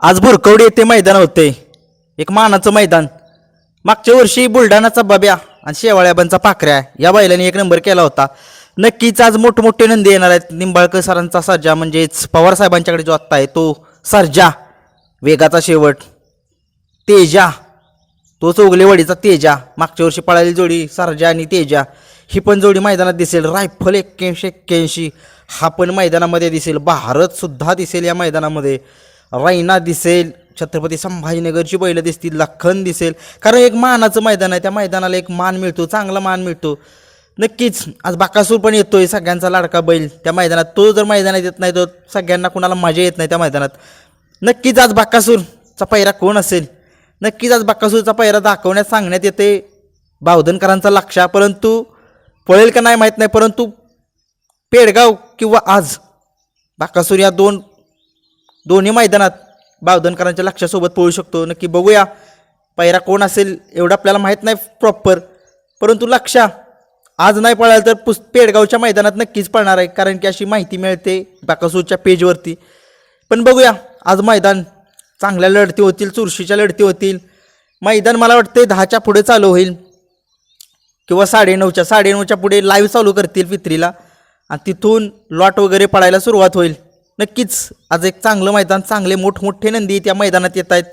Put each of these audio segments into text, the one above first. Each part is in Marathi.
आज भुरकवडी येथे मैदान होते. एक मानाचं मैदान. मागच्या वर्षी बुलढाणाचा बब्या आणि शेवाळ्याबांचा पाखऱ्या या बैलाने एक नंबर केला होता. नक्कीच आज मोठमोठे नंदी येणार आहेत. निंबाळकर सरांचा सर्जा म्हणजेच पवार साहेबांच्याकडे जो आत्ता आहे तो सर्जा. वेगाचा शेवट. तेजा. तो चौगलेवाडीचा तेजा. मागच्या वर्षी पळालेली जोडी सर्जा आणि तेजा. ही पण जोडी मैदानात दिसेल. रायफल एक्क्याऐंशी एक्क्याऐंशी. हा पण मैदानामध्ये दिसेल. भारतसुद्धा दिसेल या मैदानामध्ये. रैना दिसेल छत्रपती संभाजीनगरची बैलं दिसतील लखन दिसेल. कारण एक मानाचं मैदान आहे त्या मैदानाला एक मान मिळतो चांगला मान मिळतो. नक्कीच आज बाकासूर पण येतोय सगळ्यांचा लाडका बैल. त्या मैदानात तो जर मैदानात येत नाही तर सगळ्यांना कुणाला मजा येत नाही त्या मैदानात. नक्कीच आज बाकासूरचा पैरा कोण असेल? नक्कीच आज बाकासूरचा पैरा दाखवण्यात सांगण्यात येते बावधनकरांचा लक्ष परंतु पळेल का नाही माहीत नाही परंतु पेडगाव किंवा आज बाकासूर या दोन दोन्ही मैदानात बावधनकरांच्या लक्षासोबत पळू शकतो. नक्की बघूया. पैरा कोण असेल एवढं आपल्याला माहीत नाही प्रॉपर परंतु लक्षा. आज नाही पळाल तर पुस पेडगावच्या मैदानात नक्कीच पळणार आहे कारण की अशी माहिती मिळते बाकासूरच्या पेजवरती. पण बघूया. आज मैदान चांगल्या लढती होतील चुरशीच्या लढती होतील. मैदान मला वाटते दहाच्या पुढे चालू होईल. किंवा साडेनऊच्या साडेनऊच्या पुढे लाईव्ह चालू करतील फित्रीला. आणि तिथून लॉट वगैरे पडायला सुरुवात होईल. नक्कीच. आज एक चांगलं मैदान चांगले मोठमोठे नंदी त्या मैदानात येत आहेत.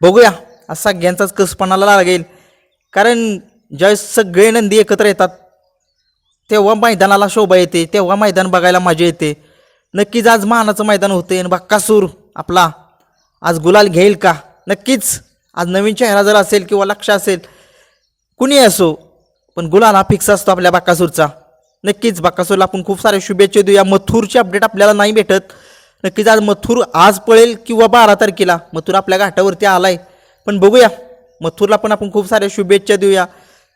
बघूया. आज सगळ्यांचाच कसपणाला लागेल. कारण ज्यावेळेस सगळे नंदी एकत्र येतात तेव्हा मैदानाला शोभा येते तेव्हा मैदान बघायला मजा येते. नक्कीच आज मानाचं मैदान होते आणि बक्कासूर आपला. आज गुलाल घेईल का? नक्कीच. आज नवीन चेहरा जर असेल किंवा लक्ष असेल कुणी असो पण गुलाल हा फिक्स असतो आपल्या बक्कासूरचा. नक्कीच बाकासूरला आपण खूप सारे शुभेच्छा देऊया. मथुरची अपडेट आपल्याला नाही भेटत. नक्कीच आज मथुर आज पळेल किंवा बारा तारखेला. मथुर आपल्या घाटावरती आलाय. पण बघूया. मथुरला पण आपण खूप साऱ्या शुभेच्छा देऊया.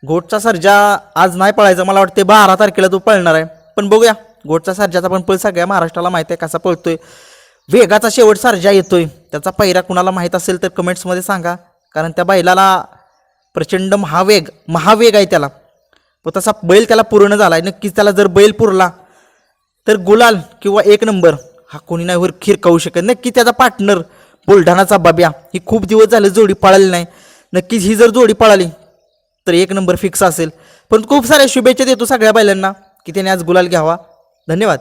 घोटचा सर्जा आज नाही पळायचा. मला वाटते बारा तारखेला तो पळणार आहे. पण बघूया. घोटचा सर्जाचा पण पळ सगळ्या महाराष्ट्राला माहीत आहे कसा पळतोय. वेगाचा शेवट सर्जा येतोय. त्याचा पहिरा कुणाला माहीत असेल तर कमेंट्समध्ये सांगा. कारण त्या बैलाला प्रचंड महावेग महावेग आहे त्याला. व तसा बैल त्याला पूर्ण झाला आहे नक्कीच त्याला जर बैल पुरला तर गुलाल किंवा एक नंबर हा कोणी नाही वर खिरकावू शकत. नक्की त्याचा पार्टनर बुलढाणाचा बाब्या. ही खूप दिवस झाले जोडी पळाली नाही. नक्कीच ही जर जोडी पळाली तर एक नंबर फिक्स असेल. पण खूप साऱ्या शुभेच्छा देतो सगळ्या बैलांना की त्याने आज गुलाल घ्यावा. धन्यवाद.